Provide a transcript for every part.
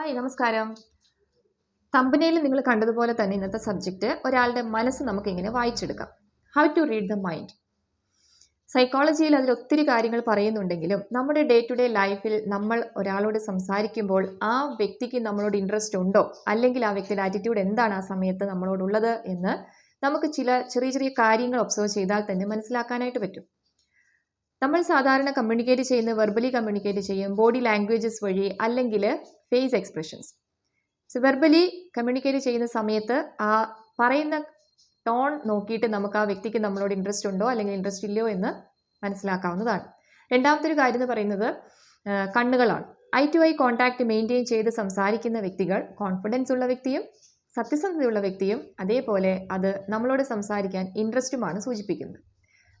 Hi നമസ്കാരം. തമ്പനയിൽ നിങ്ങൾ കണ്ടതുപോലെ തന്നെ ഇന്നത്തെ സബ്ജക്റ്റ് ഒരാളുടെ മനസ്സ് നമുക്ക് ഇങ്ങനെ വായിച്ചെടുക്കാം. How to read the mind സൈക്കോളജിയിൽ അതിൽ ഒത്തിരി കാര്യങ്ങൾ പറയുന്നുണ്ടെങ്കിലും നമ്മുടെ ഡേ ടു ഡേ ലൈഫിൽ നമ്മൾ ഒരാളോട് സംസാരിക്കുമ്പോൾ ആ വ്യക്തിക്ക് നമ്മളോട് ഇൻട്രസ്റ്റ് ഉണ്ടോ? അല്ലെങ്കിൽ ആ വ്യക്തിയുടെ ആറ്റിറ്റ്യൂഡ് എന്താണ് ആ സമയത്ത് നമ്മളോടുള്ളത് എന്ന് നമുക്ക് ചില ചെറിയ ചെറിയ കാര്യങ്ങൾ ഒബ്സർവ് ചെയ്താൽ തന്നെ മനസ്സിലാക്കാനായിട്ട് പറ്റും. നമ്മൾ സാധാരണ കമ്മ്യൂണിക്കേറ്റ് ചെയ്യുന്ന വെർബലി കമ്മ്യൂണിക്കേറ്റ് ചെയ്യും ബോഡി ലാംഗ്വേജസ് വഴി അല്ലെങ്കിൽ face expressions so verbally communicate ചെയ്യുന്ന സമയത്ത് ആ പറയുന്ന ടോൺ നോക്കിയിട്ട് നമുക്ക് ആ വ്യക്തിക്ക് നമ്മളോട് ഇൻട്രസ്റ്റ് ഉണ്ടോ അല്ലെങ്കിൽ ഇൻട്രസ്റ്റ് ഇല്ലയോ എന്ന് മനസ്സിലാക്കാവുന്നതാണ്. രണ്ടാമത്തെ ഒരു കാര്യം എന്ന് പറയുന്നത് കണ്ണുകളാണ്. Eye to eye contact maintain ചെയ്ത് സംസാരിക്കുന്ന വ്യക്തികൾ കോൺഫിഡൻസ് ഉള്ള വ്യക്തിയും സത്യസന്ധതയുള്ള വ്യക്തിയും അതേപോലെ അത് നമ്മളോട് സംസാരിക്കാൻ ഇൻട്രസ്റ്റുമാണ് സൂചിപ്പിക്കുന്നത്.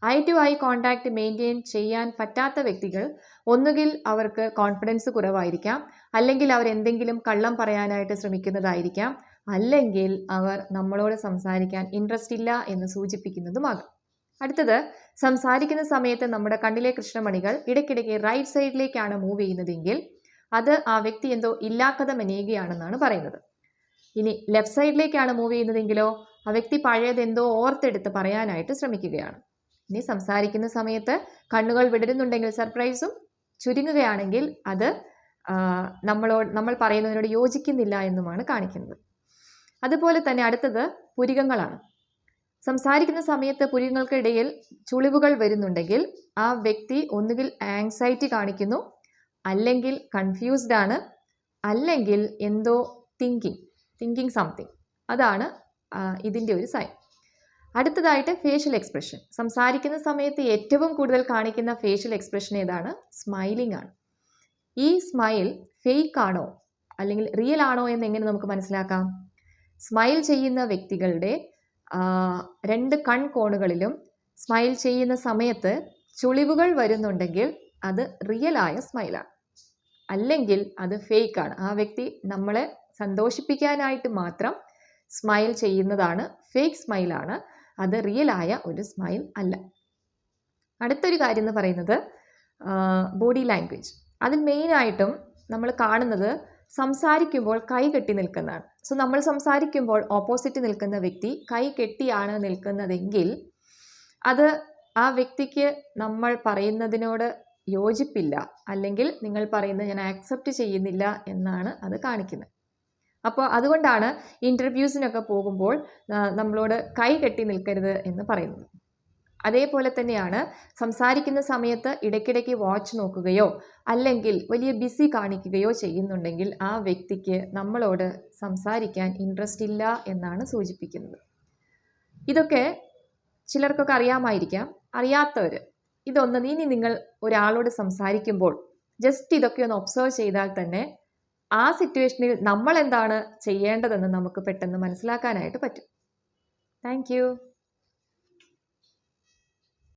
Eye to eye contact maintain ചെയ്യാൻ പറ്റാത്ത വ്യക്തികൾ ഒന്നുകിൽ അവർക്ക് കോൺഫിഡൻസ് കുറവായിരിക്കാം അല്ലെങ്കിൽ അവർ എന്തെങ്കിലും കള്ളം പറയാനായിട്ട് ശ്രമിക്കുന്നതായിരിക്കാം അല്ലെങ്കിൽ അവർ നമ്മളോട് സംസാരിക്കാൻ ഇൻട്രസ്റ്റ് ഇല്ല എന്ന് സൂചിപ്പിക്കുന്നതുമാകാം. അടുത്തത് സംസാരിക്കുന്ന സമയത്ത് നമ്മുടെ കണ്ണിലെ കൃഷ്ണമണികൾ ഇടയ്ക്കിടയ്ക്ക് റൈറ്റ് സൈഡിലേക്കാണ് മൂവ് ചെയ്യുന്നതെങ്കിൽ അത് ആ വ്യക്തി എന്തോ ഇല്ലാക്കഥ മെനയുകയാണെന്നാണ് പറയുന്നത്. ഇനി ലെഫ്റ്റ് സൈഡിലേക്കാണ് മൂവ് ചെയ്യുന്നതെങ്കിലോ ആ വ്യക്തി പഴയതെന്തോ ഓർത്തെടുത്ത് പറയാനായിട്ട് ശ്രമിക്കുകയാണ്. ഇനി സംസാരിക്കുന്ന സമയത്ത് കണ്ണുകൾ വിടരുന്നുണ്ടെങ്കിൽ സർപ്രൈസും ചുരുങ്ങുകയാണെങ്കിൽ അത് നമ്മളോ നമ്മൾ പറയുന്നതിനോട് യോജിക്കുന്നില്ല എന്നുമാണ് കാണിക്കുന്നത്. അതുപോലെ തന്നെ അടുത്തത് പുരികങ്ങളാണ്. സംസാരിക്കുന്ന സമയത്ത് പുരികങ്ങൾക്കിടയിൽ ചുളിവുകൾ വരുന്നുണ്ടെങ്കിൽ ആ വ്യക്തി ഒന്നുകിൽ ആങ്സൈറ്റി കാണിക്കുന്നു അല്ലെങ്കിൽ കൺഫ്യൂസ്ഡ് ആണ് അല്ലെങ്കിൽ എന്തോ തിങ്കിങ് തിങ്കിങ് സംതിങ് അതാണ് ഇതിന്റെ ഒരു സൈൻ അടുത്തതായിട്ട് ഫേഷ്യൽ എക്സ്പ്രഷൻ സംസാരിക്കുന്ന സമയത്ത് ഏറ്റവും കൂടുതൽ കാണിക്കുന്ന ഫേഷ്യൽ എക്സ്പ്രഷൻ ഏതാണ്? സ്മൈലിംഗ് ആണ്. ഈ സ്മൈൽ ഫേക്ക് ആണോ? അല്ലെങ്കിൽ റിയൽ ആണോ എന്ന് എങ്ങനെ നമുക്ക് മനസ്സിലാക്കാം? സ്മൈൽ ചെയ്യുന്ന വ്യക്തികളുടെ രണ്ട് കൺകോണുകളിലും സ്മൈൽ ചെയ്യുന്ന സമയത്ത് ചുളിവുകൾ വരുന്നുണ്ടെങ്കിൽ അത് റിയൽ ആയ സ്മൈലാണ് അല്ലെങ്കിൽ അത് ഫേക്ക് ആണ്. ആ വ്യക്തി നമ്മളെ സന്തോഷിപ്പിക്കാനായിട്ട് മാത്രം സ്മൈൽ ചെയ്യുന്നതാണ് ഫേക്ക് സ്മൈലാണ് അത് റിയലായ ഒരു സ്മൈൽ അല്ല. അടുത്തൊരു കാര്യം എന്ന് പറയുന്നത് ബോഡി ലാംഗ്വേജ് അതിൽ മെയിനായിട്ടും നമ്മൾ കാണുന്നത് സംസാരിക്കുമ്പോൾ കൈ കെട്ടി നിൽക്കുന്നതാണ്. സോ നമ്മൾ സംസാരിക്കുമ്പോൾ ഓപ്പോസിറ്റ് നിൽക്കുന്ന വ്യക്തി കൈ കെട്ടിയാണ് നിൽക്കുന്നതെങ്കിൽ അത് ആ വ്യക്തിക്ക് നമ്മൾ പറയുന്നതിനോട് യോജിപ്പില്ല. അല്ലെങ്കിൽ നിങ്ങൾ പറയുന്നത് ഞാൻ ആക്സെപ്റ്റ് ചെയ്യുന്നില്ല എന്നാണ് അത് കാണിക്കുന്നത്. അപ്പോൾ അതുകൊണ്ടാണ് ഇന്റർവ്യൂസിനൊക്കെ പോകുമ്പോൾ നമ്മളോട് കൈ കെട്ടി നിൽക്കരുത് എന്ന് പറയുന്നത്. അതേപോലെ തന്നെയാണ് സംസാരിക്കുന്ന സമയത്ത് ഇടയ്ക്കിടയ്ക്ക് വാച്ച് നോക്കുകയോ അല്ലെങ്കിൽ വലിയ ബിസി കാണിക്കുകയോ ചെയ്യുന്നുണ്ടെങ്കിൽ ആ വ്യക്തിക്ക് നമ്മളോട് സംസാരിക്കാൻ ഇൻട്രസ്റ്റ് ഇല്ല എന്നാണ് സൂചിപ്പിക്കുന്നത്. ഇതൊക്കെ ചിലർക്കൊക്കെ അറിയാമായിരിക്കാം. അറിയാത്തവർ ഇതൊന്ന് ഇനി നിങ്ങൾ ഒരാളോട് സംസാരിക്കുമ്പോൾ ജസ്റ്റ് ഇതൊക്കെ ഒന്ന് ഒബ്സർവ് ചെയ്താൽ തന്നെ ആ സിറ്റുവേഷനിൽ നമ്മൾ എന്താണ് ചെയ്യേണ്ടതെന്ന് നമുക്ക് പെട്ടെന്ന് മനസ്സിലാക്കാനായിട്ട് പറ്റും. താങ്ക്